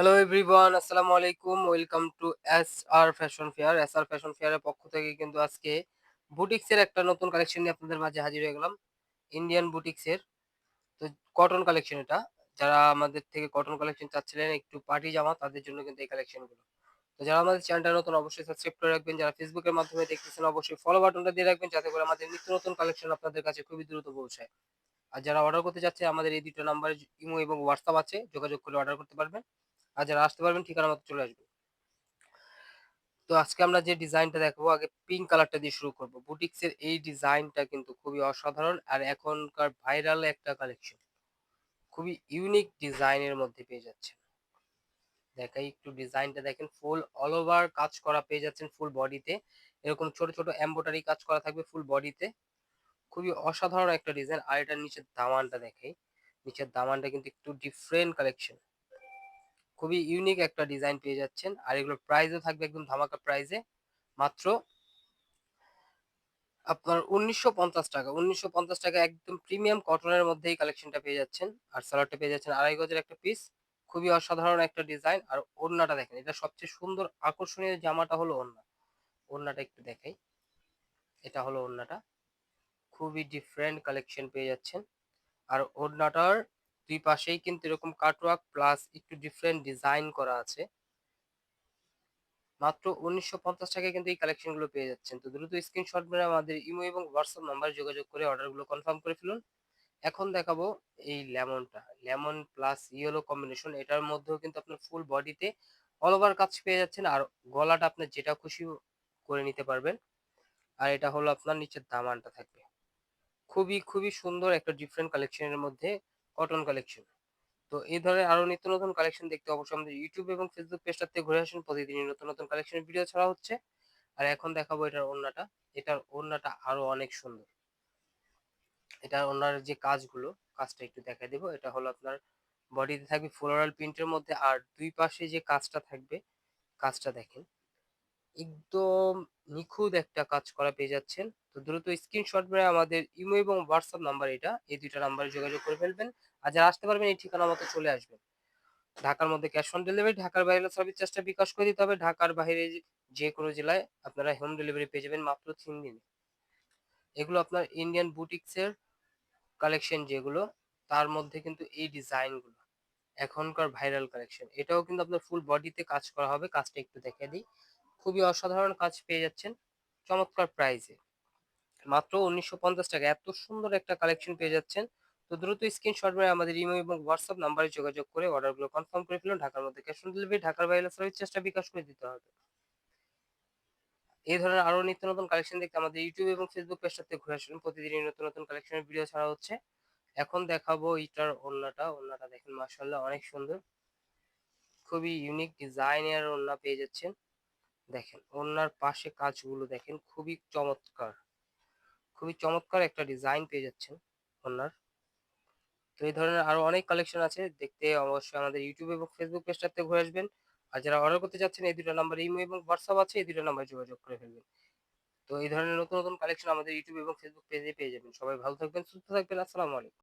Hello everyone আসসালামু আলাইকুম welcome to S R fashion fair S R fashion ফেয়ারের পক্ষ থেকে কিন্তু আজকে বুটিক্সের একটা নতুন কালেকশন নিয়ে আপনাদের মাঝে হাজির হয়ে গেলাম। ইন্ডিয়ান বুটিক্সের। তো কটন কালেকশন এটা। যারা আমাদের থেকে কটন কালেকশন চাচ্ছিলেন একটু পার্টি জামা, তাদের জন্য কিন্তু এই কালেকশনগুলো তো যারা আমাদের চ্যানেলটা নতুন, অবশ্যই সাবস্ক্রাইব করে রাখবেন। যারা ফেসবুকের মাধ্যমে দেখতেছেন, অবশ্যই ফলো বাটনটা দিয়ে রাখবেন, যাতে করে আমাদের নিত্য নতুন কালেকশন আপনাদের কাছে খুবই দ্রুত পৌঁছায়। আর যারা অর্ডার করতে চাচ্ছে, আমাদের এই দুটো নাম্বারে ইমো এবং হোয়াটসঅ্যাপ আছে। যোগাযোগ করে অর্ডার করতে পারবেন। আর যারা আসতে পারবেন, ঠিকানা মতো চলে আসবে। তো আজকে আমরা যে ডিজাইনটা দেখব, আগে পিঙ্ক কালারটা দিয়ে শুরু করব। বুটিক্সের এই ডিজাইনটা কিন্তু খুবই অসাধারণ আর এখনকার ভাইরাল একটা কালেকশন খুবই ইউনিক ডিজাইনের মধ্যে পেয়ে যাচ্ছেন। দেখাই একটু ডিজাইনটা দেখেন ফুল অল ওভার কাজ করা পেয়ে যাচ্ছেন ফুল বডিতে এরকম ছোট ছোট এম্বোটারি কাজ করা থাকবে ফুল বডিতে খুবই অসাধারণ একটা ডিজাইন আর এটার নিচের দামানটা দেখে নিচের দামানটা কিন্তু একটু ডিফারেন্ট কালেকশন খুবই ইউনিক একটা ডিজাইন পেয়ে যাচ্ছেন। আর এগুলোর প্রাইসও থাকবে একদম ধামাকা প্রাইসে মাত্র আপনার উনিশশো পঞ্চাশ টাকা। উনিশশো পঞ্চাশ টাকা একদম প্রিমিয়াম কটনের মধ্যেই কালেকশনটা পেয়ে যাচ্ছেন। আর সালোয়ারটা পেয়ে যাচ্ছেন আড়াই গজের একটা পিস খুবই অসাধারণ একটা ডিজাইন আর ওড়নাটা দেখেন, এটা সবচেয়ে সুন্দর আকর্ষণীয় জামাটা হলো ওড়না। ওড়নাটা একটু দেখাই। এটা হলো ওড়নাটা। খুবই ডিফারেন্ট কালেকশন পেয়ে যাচ্ছেন। আর ওড়নাটার দুই পাশেই কিন্তু এরকম কাটওয়ার্ক প্লাস একটু ডিফারেন্ট ডিজাইন করা আছে। মাত্র উনিশশো পঞ্চাশ টাকায় কিন্তু এই কালেকশনগুলো পেয়ে যাচ্ছেন। তো দ্রুত স্ক্রিনশট মেরে আমাদের ইমো এবং হোয়াটসঅ্যাপ নাম্বার যোগাযোগ করে অর্ডারগুলো কনফার্ম করে ফেলুন। এখন দেখাবো এই লেমনটা লেমন প্লাস ইয়েলো কম্বিনেশন এটার মধ্যেও কিন্তু আপনার ফুল বডিতে অল ওভার কাজ পেয়ে যাচ্ছেন আর গলাটা আপনার যেটা খুশি করে নিতে পারবেন। আর এটা হলো আপনার নিচের দামানটা থাকবে। খুবই খুবই সুন্দর একটা ডিফারেন্ট কালেকশনের মধ্যে কটন কালেকশন তো এই ধরনের আরও নিত্য নতুন কালেকশন দেখতে অবশ্যই আমাদের ইউটিউব এবং ফেসবুক পেজটাতে ঘুরে আসুন। প্রতিদিনই নতুন নতুন কালেকশনের ভিডিও ছাড়া হচ্ছে। আর এখন দেখাবো এটার ওড়নাটা। এটার ওড়নাটা আরও অনেক সুন্দর। এটার ওনার যে কাজগুলো, কাজটা একটু দেখা দেবো। এটা হলো আপনার বডিতে থাকবে ফ্লোরাল প্রিন্টের মধ্যে আর দুই পাশে যে কাজটা থাকবে, কাজটা দেখেন। একদম নিখুঁত একটা কাজ করা পেয়ে যাচ্ছেন। তো দ্রুত স্ক্রিনশট মেরে আমাদের ইমো এবং হোয়াটসঅ্যাপ নাম্বার এটা, এই দুইটা নাম্বারে যোগাযোগ করে ফেলবেন। আর যারা আসতে পারবেন, এই ঠিকানা মতো চলে আসবেন। ঢাকার মধ্যে ক্যাশ অন ডেলিভারি ঢাকার বাইরে সার্ভিস চার্জটা বিকাশ করে দিতে হবে। ঢাকার বাইরে যে কোনো জেলায় আপনারা হোম ডেলিভারি পেয়ে যাবেন মাত্র তিন দিনে। এগুলো আপনার ইন্ডিয়ান বুটিক্সের কালেকশন যেগুলো, তার মধ্যে কিন্তু এই ডিজাইনগুলো এখনকার ভাইরাল কালেকশন এটাও কিন্তু আপনার ফুল বডিতে কাজ করা হবে। কাজটা একটু দেখে দিই। খুবই অসাধারণ কাজ পেয়ে যাচ্ছেন। চমৎকার প্রাইসে মাত্র উনিশশো পঞ্চাশ টাকা। এত সুন্দর একটা কালেকশন পেয়ে যাচ্ছেন। তো দ্রুত স্ক্রিনশট মেরে আমাদের ইমেল এবং হোয়াটসঅ্যাপ নাম্বারে যোগাযোগ করে অর্ডারগুলো কনফার্ম করে ফেলুন। ঢাকার মধ্যে ক্যাশ অন ডেলিভারি ঢাকার বাইরে সার্ভিস চেষ্টা বিকাশ করে দিতে হবে। এই ধরনের আরও নিত্য নতুন কালেকশন দেখতে আমাদের ইউটিউব এবং ফেসবুক পেজটাতে ঘুরে আসুন। প্রতিদিনই নতুন নতুন কালেকশনের ভিডিও ছাড়া হচ্ছে। এখন দেখাবো এটার ওন্নাটা ওন্নাটা দেখেন মাসাল্লাহ অনেক সুন্দর। খুবই ইউনিক ডিজাইনের ওন্না পেয়ে যাচ্ছেন। দেখেন ওন্নার পাশে কাজগুলো দেখেন, খুবই চমৎকার। খুবই চমৎকার একটা ডিজাইন পেয়ে যাচ্ছেন ওনার তো এই ধরনের আরও অনেক কালেকশন আছে, দেখতে অবশ্যই আমাদের ইউটিউব এবং ফেসবুক পেজটাতে ঘুরে আসবেন। আর যারা অর্ডার করতে চাচ্ছেন, এই দুটো নাম্বার ইমো এবং হোয়াটসঅ্যাপ আছে, এই দুটো নাম্বার যোগাযোগ করে ফেলবেন। তো এই ধরনের নতুন নতুন কালেকশন আমাদের ইউটিউব এবং ফেসবুক পেজে পেয়ে যাবেন। সবাই ভালো থাকবেন, সুস্থ থাকবেন, আসসালামু আলাইকুম।